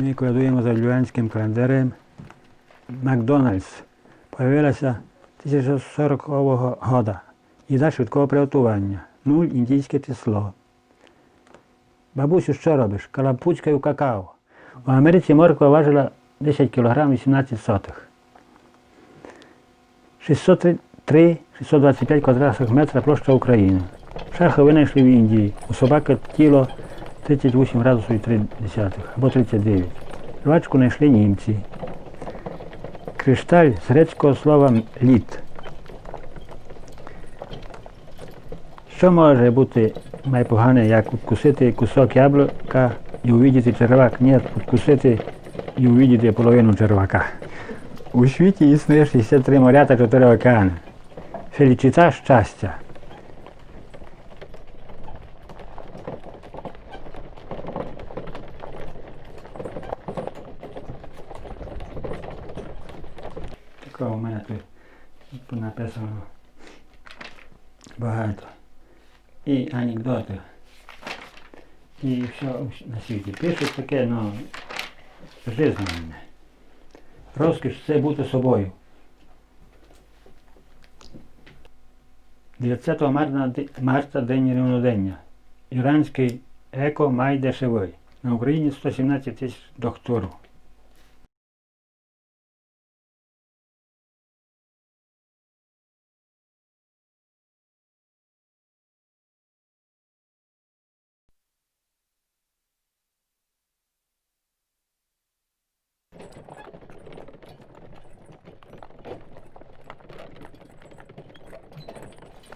Ми кодуємо за юліанським календарем. Макдональдс появилася 1940 року. Їда швидкого приготування. Нуль індійське число. Бабусю, що робиш? Калапуцькою какао. В Америці морква важила 10 кг 18 сотих. 603-625 квадратних метрів площа України. Шерхи винайшли в Індії. У собаки тіло 38 градусів і 3 десятих, або 39. Жвачку знайшли німці. Кришталь з грецького слова лід. Що може бути найпогане, як вкусити кусок яблука і увидіти червак? Ні, вкусити і увидіти половину червака. У світі існує 63 моря та 4 океани. Фелічита щастя. Такого у мене тут написано багато. І анекдоти. І все на світі. Пишуть таке, ну, жизненне. Розкіш це бути собою. 9 марта, марта день рівнодення. Іранський еко май дешевий. На Україні 117 тисяч докторів.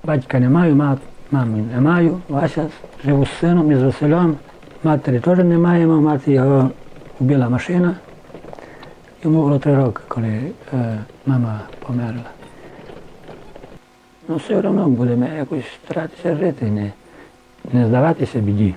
Батька не маю, ма- мами не маю. Вася живу з сином і з Василем. Матері теж не маємо, мати його вбила машина. Йому було три роки, коли е, мама померла. Ну, все одно будемо якось старатися жити, не, не здаватися біді.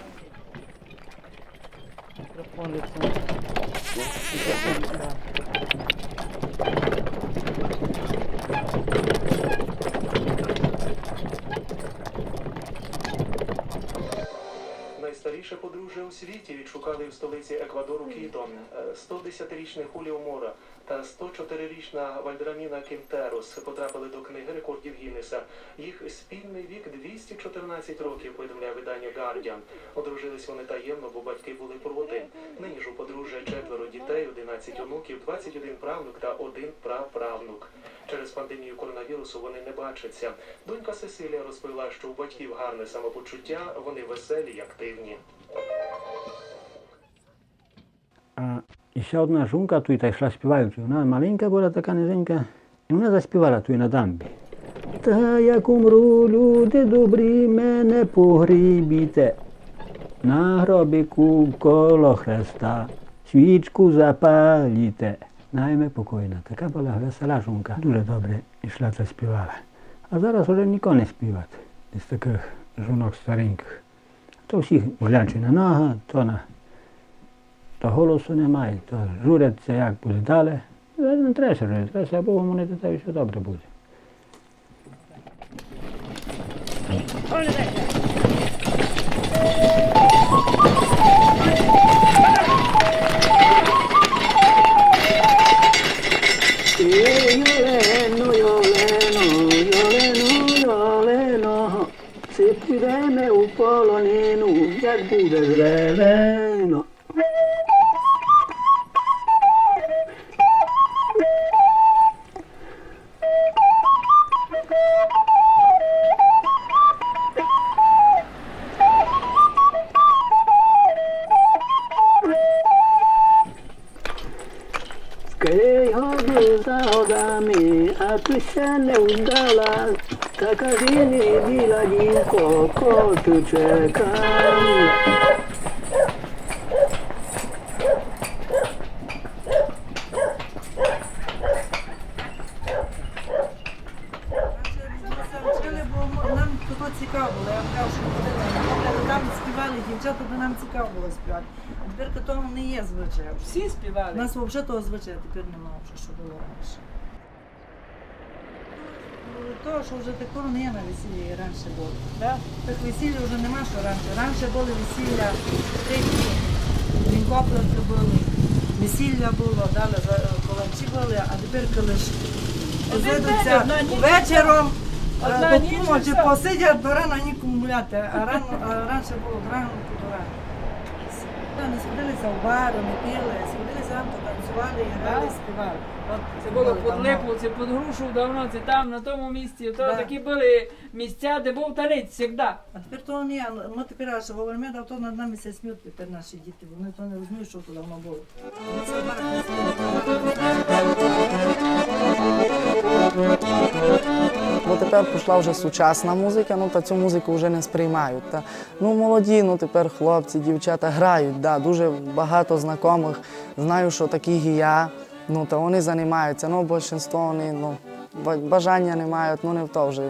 Найстаріше подружжя у світі відшукали в столиці Еквадору Кіто. Е, 110-річний Хуліо Мора та 104-річна Вальдраміна Кінтерос потрапили до книги рекордів Гіннеса. Їх спільний вік 214 років, повідомляє видання Guardian. Одружились вони таємно, бо батьки були проти. Нині ж у подружжя четверо дітей, 11 онуків, 21 правнук та один праправнук. Через пандемію коронавірусу вони не бачаться. Донька Сесилія розповіла, що у батьків гарне самопочуття, вони веселі й активні. І ще одна жінка тут та йшла співаючи. Вона маленька була така низенька, і вона заспівала тут на дамбі. Та як умру, люди добрі, мене погрібіте. На гробіку коло хреста свічку запаліте. Найме покойна. Така була весела жінка. Дуже добре йшла та співала. А зараз вже нікого не співати із таких жінок стареньких. То всіх глянчі на нога, то на то голосу немає, то журяться, як буде далі. Не треба журити, треба себе Богу молити, та все добре буде. Підемо у полонину, як буде зелено. Ще не вдала. Та кажи біла дівко. Вчили, бо нам того цікаво було. Я вам кажу, що ходили, там співали дівчата, то нам цікаво було співати. А тепер того не є звичай. Всі У нас взагалі того звичаю тепер немає, вже, що було раніше. Того, що вже такого не є на весіллі, і раніше було. Да? Так весілля вже нема, що раніше. Раніше були весілля третій, вінкоплети були, весілля було, дали калачі були, а тепер Одна зайдуться вечором, Одна е, ніч до помочі і все. посидять, до рана нікому гуляти, а рано, а раніше було з ранку до ранку. Не сходилися в бару, не пили, сходилися там, то танцювали, грали, співали. От Це було давно. під Липовці, під Грушу давно, це там, на тому місці. То Да. такі були місця, де був танець завжди. А тепер того ні, ну тепер аж говоримо, а то над нами се сміють тепер наші діти, вони то не розуміють, що то давно було. Це Бо тепер пішла вже сучасна музика, ну та цю музику вже не сприймають. Та, ну молоді, ну тепер хлопці, дівчата грають, да, дуже багато знайомих. Знаю, що таких і я. Ну та вони займаються. Ну, більшість вони ну, бажання не мають, ну не в то вже.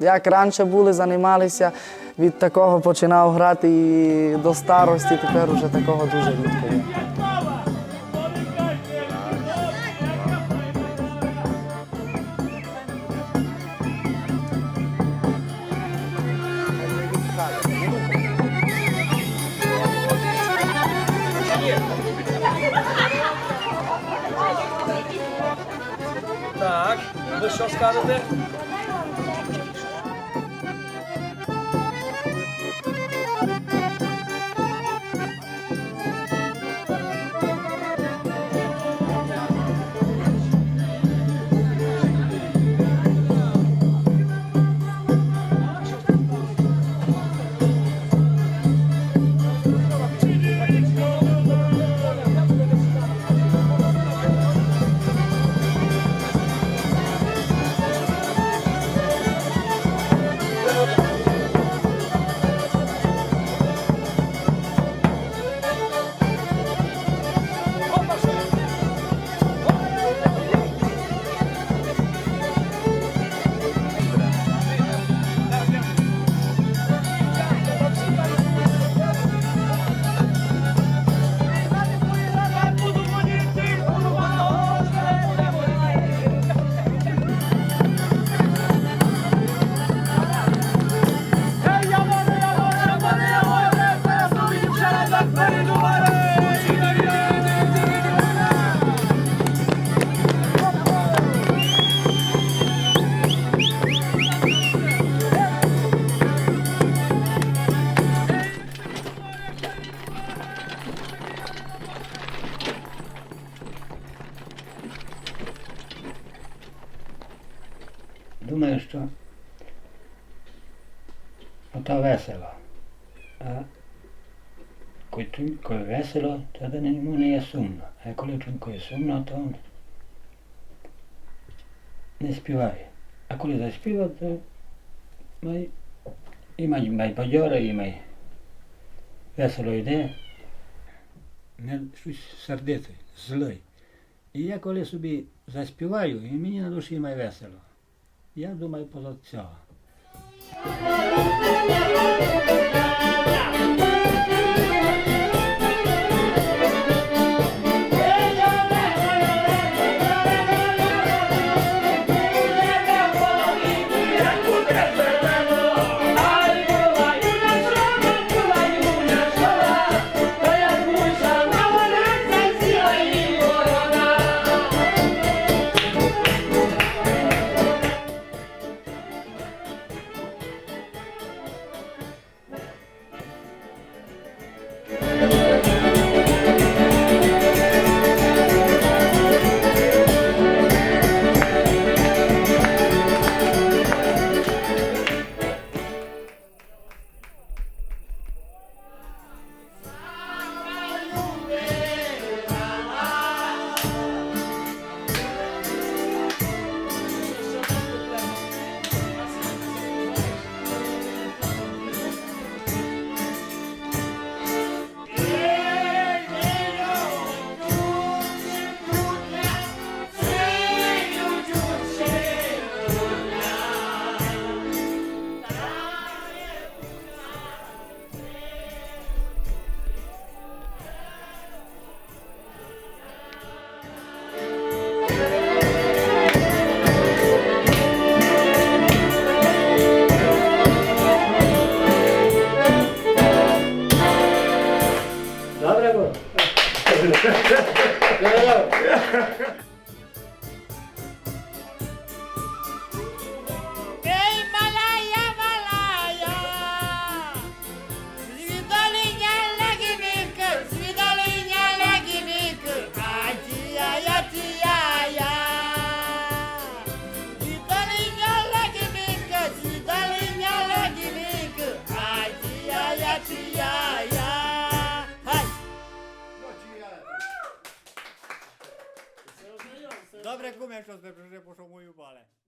Як раніше були, займалися, від такого починав грати і до старості, тепер вже такого дуже рідко є. Так, чунько є сумно, то не співає. А коли заспіва, то май, і май, май бадьоре, і май весело йде. Не щось сердитий, злий. І я коли собі заспіваю, і мені на душі має весело. Я думаю поза цього. Michael z Wybrzeża poszło mój.